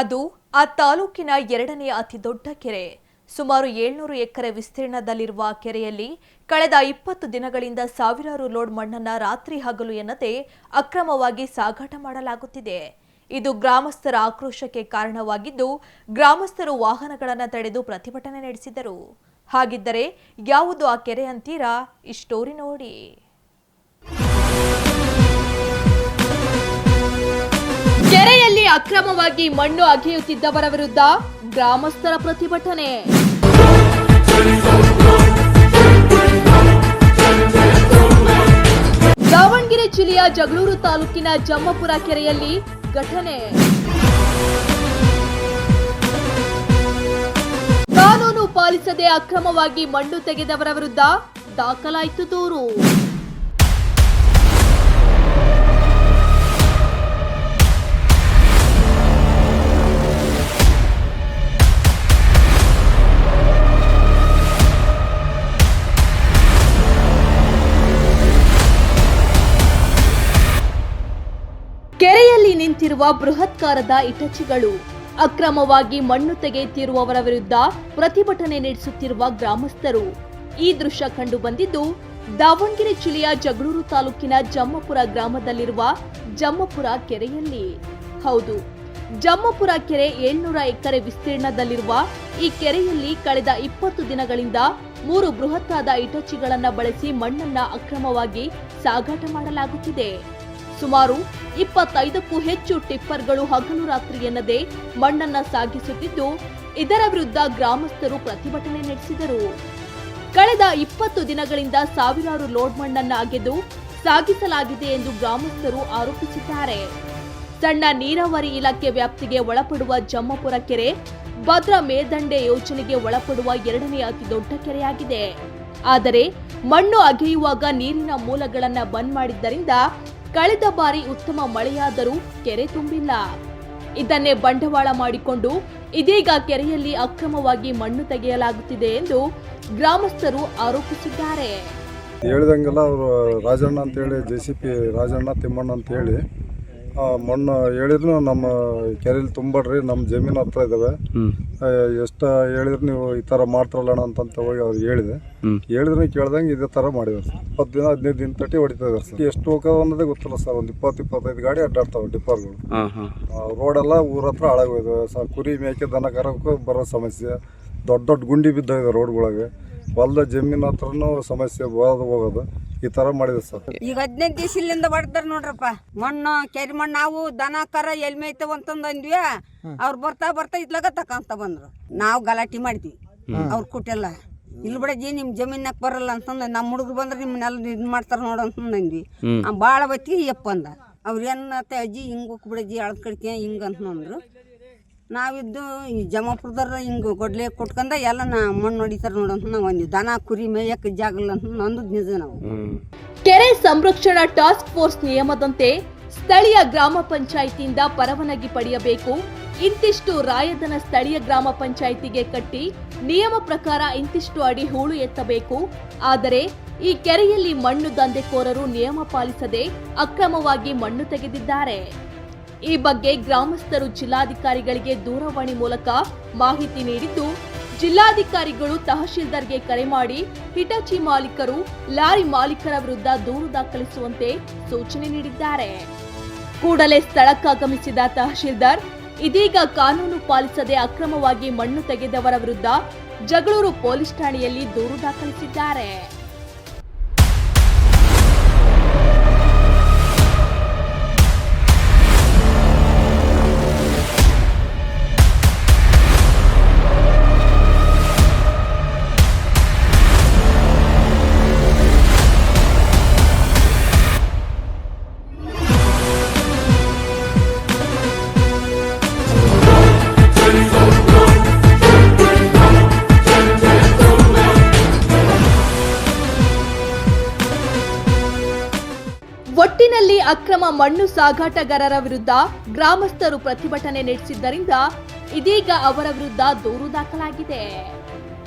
ಅದು ಆ ತಾಲೂಕಿನ ಎರಡನೇ ಅತಿ ದೊಡ್ಡ ಕೆರೆ. ಸುಮಾರು ಏಳ್ನೂರು ಎಕರೆ ವಿಸ್ತೀರ್ಣದಲ್ಲಿರುವ ಕೆರೆಯಲ್ಲಿ ಕಳೆದ ಇಪ್ಪತ್ತು ದಿನಗಳಿಂದ ಸಾವಿರಾರು ಲೋಡ್ ಮಣ್ಣನ್ನ ರಾತ್ರಿ ಹಗಲು ಎನ್ನದೆ ಅಕ್ರಮವಾಗಿ ಸಾಗಾಟ ಮಾಡಲಾಗುತ್ತಿದೆ. ಇದು ಗ್ರಾಮಸ್ಥರ ಆಕ್ರೋಶಕ್ಕೆ ಕಾರಣವಾಗಿದ್ದು, ಗ್ರಾಮಸ್ಥರು ವಾಹನಗಳನ್ನು ತಡೆದು ಪ್ರತಿಭಟನೆ ನಡೆಸಿದರು. ಹಾಗಿದ್ದರೆ ಯಾವುದು ಆ ಕೆರೆ ಅಂತೀರಾ? ಈ ಸ್ಟೋರಿ ನೋಡಿ. ಅಕ್ರಮವಾಗಿ ಮಣ್ಣು ಅಗೆಯುತ್ತಿದ್ದವರ ವಿರುದ್ಧ ಗ್ರಾಮಸ್ಥರ ಪ್ರತಿಭಟನೆ. ದಾವಣಗೆರೆ ಜಿಲ್ಲೆಯ ಜಗಳೂರು ತಾಲೂಕಿನ ಜಮ್ಮಪುರ ಕೆರೆಯಲ್ಲಿ ಘಟನೆ. ಕಾನೂನು ಪಾಲಿಸದೆ ಅಕ್ರಮವಾಗಿ ಮಣ್ಣು ತೆಗೆದವರ ವಿರುದ್ಧ ದಾಖಲಾಯಿತು ದೂರು. ಕೆರೆಯಲ್ಲಿ ನಿಂತಿರುವ ಬೃಹತ್ಕಾರದ ಇಟಚಿಗಳು. ಅಕ್ರಮವಾಗಿ ಮಣ್ಣು ತೆಗೆಯುತ್ತಿರುವವರ ವಿರುದ್ಧ ಪ್ರತಿಭಟನೆ ನಡೆಸುತ್ತಿರುವ ಗ್ರಾಮಸ್ಥರು. ಈ ದೃಶ್ಯ ಕಂಡು ಬಂದಿದ್ದು ದಾವಣಗೆರೆ ಜಿಲ್ಲೆಯ ಜಗಳೂರು ತಾಲೂಕಿನ ಜಮ್ಮಪುರ ಗ್ರಾಮದಲ್ಲಿರುವ ಜಮ್ಮಪುರ ಕೆರೆಯಲ್ಲಿ. ಹೌದು, ಜಮ್ಮಪುರ ಕೆರೆ ಏಳ್ನೂರ ಎಕರೆ ವಿಸ್ತೀರ್ಣದಲ್ಲಿರುವ ಈ ಕೆರೆಯಲ್ಲಿ ಕಳೆದ ಇಪ್ಪತ್ತು ದಿನಗಳಿಂದ ಮೂರು ಬೃಹತ್ತಾದ ಇಟಚಿಗಳನ್ನು ಬಳಸಿ ಮಣ್ಣನ್ನ ಅಕ್ರಮವಾಗಿ ಸಾಗಾಟ ಮಾಡಲಾಗುತ್ತಿದೆ. ಸುಮಾರು ಇಪ್ಪತ್ತೈದಕ್ಕೂ ಹೆಚ್ಚು ಟಿಪ್ಪರ್ಗಳು ಹಗಲು ರಾತ್ರಿ ಎನ್ನದೆ ಮಣ್ಣನ್ನ ಸಾಗಿಸುತ್ತಿದ್ದು, ಇದರ ವಿರುದ್ಧ ಗ್ರಾಮಸ್ಥರು ಪ್ರತಿಭಟನೆ ನಡೆಸಿದರು. ಕಳೆದ ಇಪ್ಪತ್ತು ದಿನಗಳಿಂದ ಸಾವಿರಾರು ಲೋಡ್ ಮಣ್ಣನ್ನ ಅಗೆದು ಸಾಗಿಸಲಾಗಿದೆ ಎಂದು ಗ್ರಾಮಸ್ಥರು ಆರೋಪಿಸಿದ್ದಾರೆ. ಸಣ್ಣ ನೀರಾವರಿ ಇಲಾಖೆ ವ್ಯಾಪ್ತಿಗೆ ಒಳಪಡುವ ಜಮ್ಮಪುರ ಕೆರೆ, ಭದ್ರಾ ಮೇಲ್ದಂಡೆ ಯೋಜನೆಗೆ ಒಳಪಡುವ ಎರಡನೇ ಅತಿ ದೊಡ್ಡ ಕೆರೆಯಾಗಿದೆ. ಆದರೆ, ಮಣ್ಣು ಅಗೆಯುವಾಗ ನೀರಿನ ಮೂಲಗಳನ್ನು ಬಂದ್ ಮಾಡಿದ್ದರಿಂದ ಕಳೆದ ಬಾರಿ ಉತ್ತಮ ಮಳೆಯಾದರೂ ಕೆರೆ ತುಂಬಿಲ್ಲ. ಇದನ್ನೇ ಬಂಡವಾಳ ಮಾಡಿಕೊಂಡು ಇದೀಗ ಕೆರೆಯಲ್ಲಿ ಅಕ್ರಮವಾಗಿ ಮಣ್ಣು ತೆಗೆಯಲಾಗುತ್ತಿದೆ ಎಂದು ಗ್ರಾಮಸ್ಥರು ಆರೋಪಿಸಿದ್ದಾರೆ. ಹೇಳಿದಂಗೆಲ್ಲ ಅವರು ರಾಜಣ್ಣ ಅಂತೇಳಿ ಜೆ ಸಿ ರಾಜಣ್ಣ ತಿಮ್ಮಣ್ಣ ಅಂತೇಳಿ ಮಣ್ಣು ಹೇಳಿದ್ರು ನಮ್ಮ ಕೆರೆಯಲ್ಲಿ ತುಂಬಡ್ರಿ ನಮ್ಮ ಜಮೀನು ಹತ್ರ ಇದ್ದಾವೆ ಎಷ್ಟು ಹೇಳಿದ್ರು ನೀವು ಈ ಥರ ಮಾಡ್ತಾರಲ್ಲಣ ಅಂತಂತ ಹೋಗಿ ಅವ್ರಿಗೆ ಹೇಳಿದೆ. ಹೇಳಿದ್ರೆ ಕೇಳ್ದಂಗೆ ಇದೇ ಥರ ಮಾಡಿದ್ರು ಸರ್. ಇಪ್ಪತ್ತು ದಿನ ಹದಿನೈದು ದಿನ ತಟ್ಟಿ ಹೊಡಿತಾ ಇದ್ದಾರೆ ಸರ್. ಎಷ್ಟು ಹೋಗೋದು ಅನ್ನೋದೇ ಗೊತ್ತಿಲ್ಲ ಸರ್. ಒಂದು ಇಪ್ಪತ್ತು ಇಪ್ಪತ್ತೈದು ಗಾಡಿ ಅಡ್ಡಾಡ್ತಾವೆ ಹಾಂ ರೋಡೆಲ್ಲ ಊರ ಹತ್ರ ಹಾಳಾಗೋಯ್ತು ಸರ್. ಕುರಿ ಮೇಕೆ ದನ ಕರಕ್ಕೂ ಬರೋ ಸಮಸ್ಯೆ. ದೊಡ್ಡ ದೊಡ್ಡ ಗುಂಡಿ ಬಿದ್ದಾವೆ ರೋಡ್ಗಳಿಗೆ. ಹೊಲ್ದ ಜಮೀನ್ ಹತ್ರನೂ ಸಮಸ್ಯೆ ಹೋಗೋದು. ಈ ತರ ಮಾಡಿದೆ ಸರ್. ಈಗ ಹದಿನೈದು ದಿವಸ ಇಲ್ಲಿಂದ ಬಡ್ದಾರ ನೋಡ್ರಪ್ಪ. ಮಣ್ಣು ಕೆರಿ ಮಣ್ಣು ನಾವು ದನ ಕರ ಎಲ್ಮೆ ಐತವ ಅಂತಂದ್ ಅಂದ್ವಿ. ಅವ್ರು ಬರ್ತಾ ಬರ್ತಾ ಇದ್ಲಾಗ ತಕಂತ ಬಂದ್ರು. ನಾವು ಗಲಾಟಿ ಮಾಡಿದ್ವಿ. ಅವ್ರು ಕೊಟ್ಟೆಲ್ಲ ಇಲ್ಲಿ ಬಿಡಜಿ ನಿಮ್ ಜಮೀನಾಗ ಬರಲ್ಲ ಅಂತಂದ ನಮ್ಮ ಹುಡುಗರು ಬಂದ್ರೆ ನಿಮ್ಮನ್ನೆಲ್ಲ ಇದ್ ಮಾಡ್ತಾರ ನೋಡು ಅಂತಂದ್ ಅಂದ್ವಿ. ಆ ಬಾಳ ಬತ್ತಿಗೆ ಯಪ್ಪ ಅಂದ. ಅವ್ರ ಏನತ್ತೆ ಅಜ್ಜಿ ಹಿಂಗ್ ಬಿಡಜ್ಜಿ ಅಳ್ದ ಹಿಂಗ ಅಂತ ಅಂತಂದ್ರು ನಾವಿದ್ದು ಈ ಜಮಾಪುರದವ್ರ ಹಿಂಗೆ ಗೊಡ್ಲೆ ಕೊಟ್ಕೊಂಡ ಎಲ್ಲ ನಾ ಮಣ್ಣು ಹೊಡಿತಾರೆ ನೋಡಂತ ಅಂತ ನಾವು ಒಂದು ದನ ಕುರಿ ಮೇಯಕ್ಕೆ ಜಾಗಲ್ಲ ಅಂತ ನಂದು ನಿಜ ನಾವು. ಕೆರೆ ಸಂರಕ್ಷಣಾ ಟಾಸ್ಕ್ ಫೋರ್ಸ್ ನಿಯಮದಂತೆ ಸ್ಥಳೀಯ ಗ್ರಾಮ ಪಂಚಾಯಿತಿಯಿಂದ ಪರವಾನಗಿ ಪಡೆಯಬೇಕು. ಇಂತಿಷ್ಟು ರಾಯದನ ಸ್ಥಳೀಯ ಗ್ರಾಮ ಪಂಚಾಯಿತಿಗೆ ಕಟ್ಟಿ ನಿಯಮ ಪ್ರಕಾರ ಇಂತಿಷ್ಟು ಅಡಿ ಹೂಳು ಎತ್ತಬೇಕು. ಆದರೆ ಈ ಕೆರೆಯಲ್ಲಿ ಮಣ್ಣು ದಂಧೆಕೋರರು ನಿಯಮ ಪಾಲಿಸದೆ ಅಕ್ರಮವಾಗಿ ಮಣ್ಣು ತೆಗೆದಿದ್ದಾರೆ. ಈ ಬಗ್ಗೆ ಗ್ರಾಮಸ್ಥರು ಜಿಲ್ಲಾಧಿಕಾರಿಗಳಿಗೆ ದೂರವಾಣಿ ಮೂಲಕ ಮಾಹಿತಿ ನೀಡಿದ್ದು, ಜಿಲ್ಲಾಧಿಕಾರಿಗಳು ತಹಶೀಲ್ದಾರ್ಗೆ ಕರೆ ಮಾಡಿ ಹಿಟಾಚಿ ಮಾಲೀಕರು, ಲಾರಿ ಮಾಲೀಕರ ವಿರುದ್ಧ ದೂರು ದಾಖಲಿಸುವಂತೆ ಸೂಚನೆ ನೀಡಿದ್ದಾರೆ. ಕೂಡಲೇ ಸ್ಥಳಕ್ಕಾಗಮಿಸಿದ ತಹಶೀಲ್ದಾರ್, ಇದೀಗ ಕಾನೂನು ಪಾಲಿಸದೆ ಅಕ್ರಮವಾಗಿ ಮಣ್ಣು ತೆಗೆದವರ ವಿರುದ್ಧ ಜಗಳೂರು ಪೊಲೀಸ್ ಠಾಣೆಯಲ್ಲಿ ದೂರು ದಾಖಲಿಸಿದ್ದಾರೆ. ಅಕ್ರಮ ಮಣ್ಣು ಸಾಗಾಟಗಾರರ ವಿರುದ್ಧ ಗ್ರಾಮಸ್ಥರು ಪ್ರತಿಭಟನೆ ನಡೆಸಿದ್ದರಿಂದ ಇದೀಗ ಅವರ ವಿರುದ್ಧ ದೂರು ದಾಖಲಾಗಿದೆ.